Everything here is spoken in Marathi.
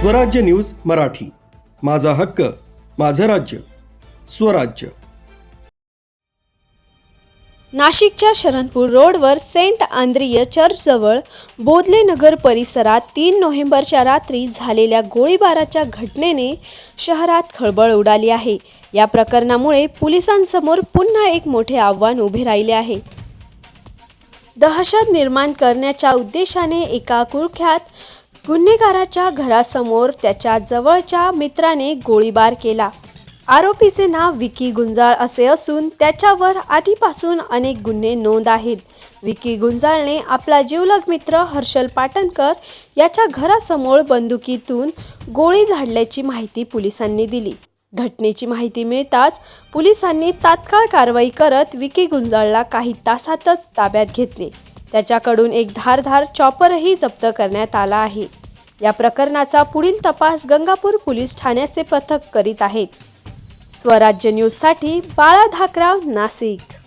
स्वराज्य न्यूज मराठी. माझा हक्क माझं राज्य स्वराज्य. नाशिकच्या शरणपूर रोडवर सेंट आंद्रिय चर्चजवळ बोधले नगर परिसरात तीन नोव्हेंबरच्या रात्री झालेल्या गोळीबाराच्या घटनेने शहरात खळबळ उडाली आहे. या प्रकरणामुळे पोलिसांसमोर पुन्हा एक मोठे आव्हान उभे राहिले आहे. दहशत निर्माण करण्याच्या उद्देशाने एका कुख्यात गुन्हेगाराच्या घरासमोर त्याच्या जवळच्या मित्राने गोळीबार केला. आरोपीचे नाव विकी गुंजाळ असे असून त्याच्यावर आधीपासून अनेक गुन्हे नोंद आहेत. विकी गुंजाळने आपला जीवलग मित्र हर्षल पाटणकर याच्या घरासमोर बंदुकीतून गोळी झाडल्याची माहिती पोलिसांनी दिली. घटनेची माहिती मिळताच पोलिसांनी तात्काळ कारवाई करत विकी गुंजाळला काही तासातच ताब्यात घेतले. त्याच्याकडून एक धारधार चॉपरही जप्त करण्यात आला आहे. या प्रकरणाचा पुढील तपास गंगापूर पोलीस ठाण्याचे पथक करीत आहेत. स्वराज्य न्यूजसाठी बाळा धाकराव नाशिक.